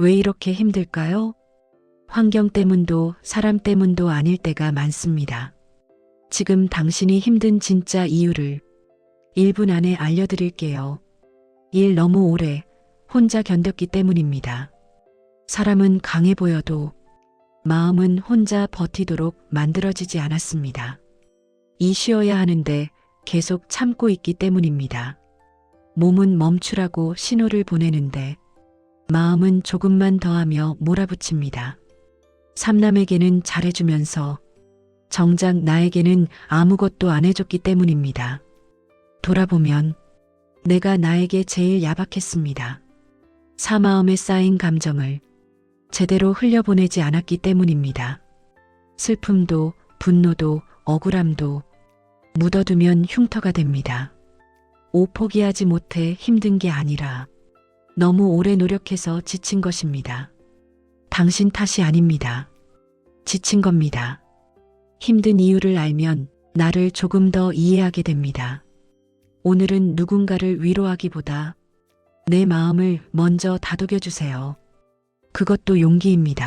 왜 이렇게 힘들까요? 환경 때문도 사람 때문도 아닐 때가 많습니다. 지금 당신이 힘든 진짜 이유를 1분 안에 알려드릴게요. 일 너무 오래 혼자 견뎠기 때문입니다. 사람은 강해 보여도 마음은 혼자 버티도록 만들어지지 않았습니다. 이 쉬어야 하는데 계속 참고 있기 때문입니다. 몸은 멈추라고 신호를 보내는데 마음은 조금만 더 하며 몰아붙입니다. 삼남에게는 잘해주면서 정작 나에게는 아무것도 안 해줬기 때문입니다. 돌아보면 내가 나에게 제일 야박했습니다. 사마음에 쌓인 감정을 제대로 흘려보내지 않았기 때문입니다. 슬픔도 분노도 억울함도 묻어두면 흉터가 됩니다. 오 포기하지 못해 힘든 게 아니라 너무 오래 노력해서 지친 것입니다. 당신 탓이 아닙니다. 지친 겁니다. 힘든 이유를 알면 나를 조금 더 이해하게 됩니다. 오늘은 누군가를 위로하기보다 내 마음을 먼저 다독여 주세요. 그것도 용기입니다.